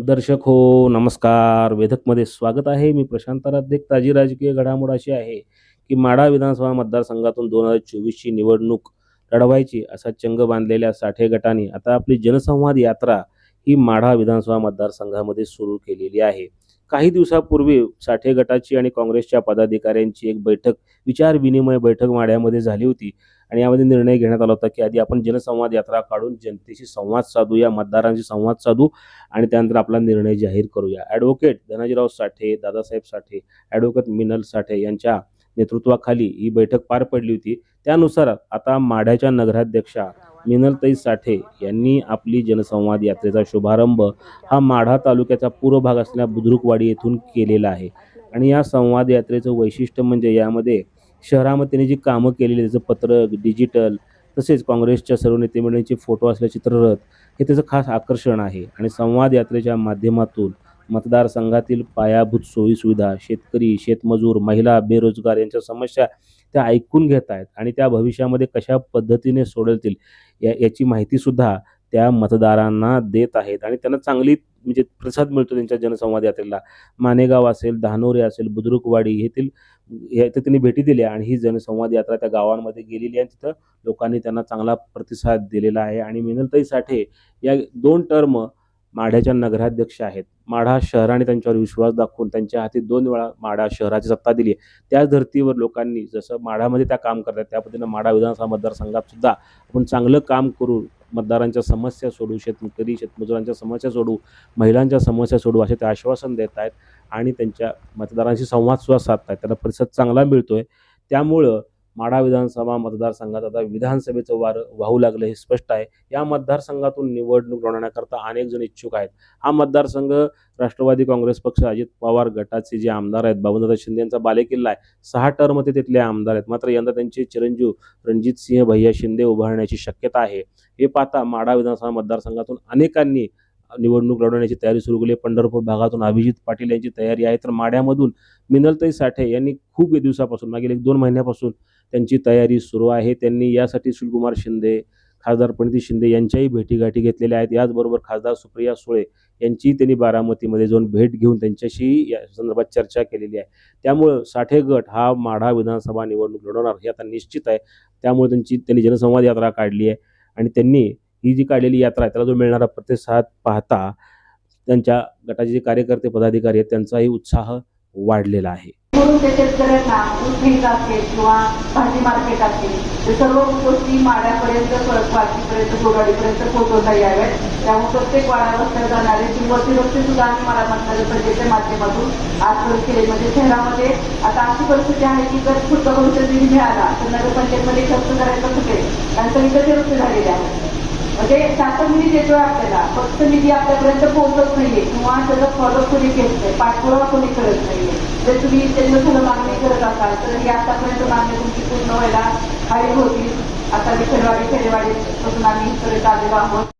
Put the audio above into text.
दर्शक हो नमस्कार. वेधकमध्ये स्वागत आहे. मी प्रशांत राध्यक ताजी राजकीय घडामोड अशी आहे की माढा विधानसभा मतदारसंघातून दोन हजार चोवीसची निवडणूक लढवायची असा चंग बांधलेल्या साठे गटाने आता आपली जनसंवाद यात्रा ही माढा विधानसभा मतदारसंघामध्ये सुरू केलेली आहे. काही दिवसापूर्वी साठे गटाची आणि काँग्रेसच्या पदाधिकाऱ्यांची एक बैठक विचार विनिमय बैठक माढ्यामध्ये झाली होती. आणि यामध्ये निर्णय घेण्यात आला होता की आधी आपण जनसंवाद यात्रा काढून जनतेशी संवाद साधूया मतदारांशी संवाद साधू आणि त्यानंतर आपला निर्णय जाहीर करूया. ॲडव्होकेट धनाजीराव साठे दादासाहेब साठे ॲडव्होकेट मिनल साठे यांच्या नेतृत्वाखाली ही बैठक पार पडली होती. त्यानुसार आता माढ्याच्या नगराध्यक्षा मिनलताई साठे यांनी आपली जनसंवाद यात्रेचा शुभारंभ हा माढा तालुक्याचा पूर्व भाग असलेल्या बुद्रुकवाडी येथून केलेला आहे. आणि या संवाद यात्रेचं वैशिष्ट्य म्हणजे यामध्ये शहरामध्ये त्यांनी जी कामं केलेली त्याचं पत्रक डिजिटल तसेच काँग्रेसच्या सर्व नेते मंडळींचे फोटो असलेले चित्ररथ हे त्याचं खास आकर्षण आहे. आणि संवाद यात्रेच्या माध्यमातून मतदारसंघातील पायाभूत सोयीसुविधा शेतकरी शेतमजूर महिला बेरोजगार यांच्या समस्या त्या ऐकून घेत आहेत आणि त्या भविष्यामध्ये कशा पद्धतीने सोडवतील या याची माहितीसुद्धा त्या मतदारांना देत आहेत. आणि त्यांना चांगली म्हणजे प्रसाद मिळतो त्यांच्या जनसंवाद यात्रेला. मानेगाव असेल धानोरे असेल बुद्रुकवाडी येथील येथे त्यांनी भेटी दिल्या आणि ही जनसंवाद यात्रा त्या गावांमध्ये गेलेली आहे तिथं लोकांनी त्यांना चांगला प्रतिसाद दिलेला आहे. आणि मिनलताई साठे या दोन टर्म माढ्याच्या नगराध्यक्ष आहेत. माढा शहराने त्यांच्यावर विश्वास दाखवून त्यांच्या हाती दोन वेळा माढा शहराची सत्ता दिली आहे. त्याच धर्तीवर लोकांनी जसं माढामध्ये त्या काम करतात त्या पद्धतीनं माढा विधानसभा मतदारसंघात सुद्धा आपण चांगलं काम करू मतदारांच्या समस्या सोडू शेतकरी शेतमजुरांच्या समस्या सोडू महिलांच्या समस्या सोडू असे ते आश्वासन देत आहेत आणि त्यांच्या मतदारांशी संवाद सुद्धा साधत आहेत. त्यांना प्रतिसाद चांगला मिळतो आहे त्यामुळं माढा विधानसभा मतदारसंघात आता विधानसभेचं वारं वाहू लागलं हे स्पष्ट आहे. या मतदारसंघातून निवडणूक लढवण्याकरता अनेक जण इच्छुक आहेत. हा मतदारसंघ राष्ट्रवादी काँग्रेस पक्ष अजित पवार गटाचे जे आमदार आहेत बाबूदादा शिंदे यांचा बालेकिल्ला आहे. सहा टर्म ते तिथले आमदार आहेत. मात्र यंदा त्यांचे चिरंजीव रणजित सिंह भैया शिंदे उभारण्याची शक्यता आहे. हे पाहता माढा विधानसभा मतदारसंघातून अनेकांनी निवडणूक लढवण्याची तयारी सुरू केली. पंढरपूर भागातून अभिजित पाटील यांची तयारी आहे. तर माढ्यामधून मिनलताई साठे यांनी खूप दिवसापासून मागील एक दोन महिन्यापासून त्यांची तयारी सुरू आहे. त्यांनी यासाठी सुशीलकुमार शिंदे खासदार प्रणिती शिंदे यांच्याही भेटीगाठी घेतलेल्या आहेत. याचबरोबर खासदार सुप्रिया सुळे यांची त्यांनी बारामतीमध्ये जाऊन भेट घेऊन त्यांच्याशी या संदर्भात चर्चा केलेली आहे. त्यामुळं साठे गट हा माढा विधानसभा निवडणूक लढवणार हे आता निश्चित आहे. त्यामुळे त्यांची त्यांनी जनसंवाद यात्रा काढली आहे आणि त्यांनी ही जी काढलेली यात्रा आहे त्याला जो मिळणारा प्रतिसाद पाहता त्यांच्या गटाचे जे कार्यकर्ते पदाधिकारी आहेत त्यांचाही उत्साह वाढलेला आहे. म्हणून ते शेतकऱ्यांना दूध असेल किंवा भाजी मार्केट असेल ते सर्व गोष्टी माड्यापर्यंत पार्टीपर्यंत जोडाडीपर्यंत पोहोचवता याव्यात. त्यामुळे प्रत्येक वाडा जाणारे किंवा रस्ते सुद्धा आम्ही मला मतदार प्रजेच्या माध्यमातून आजवर केले. म्हणजे शहरामध्ये आता अशी परिस्थिती आहे की जर पुढचा भविष्य निधी मिळाला तर नगरपंचायतमध्ये खर्च करायचा कुठे? कारण तर रस्ते झालेले आहेत. म्हणजे शासन निधी देतोय आपल्याला. फक्त निधी आपल्यापर्यंत पोहोचत नाहीये. किंवा त्याचा फॉलो कोणी घेत नाही. पाठपुरावा कोणी करत नाहीये. जर तुम्ही त्यांना मागणी करत असाल तर ही आतापर्यंत मागणी तुमची पूर्ण व्हायला हवी होती. आता विठ्ठलवाडी खेडेवाडी पासून आम्ही करत आलेलो आहोत.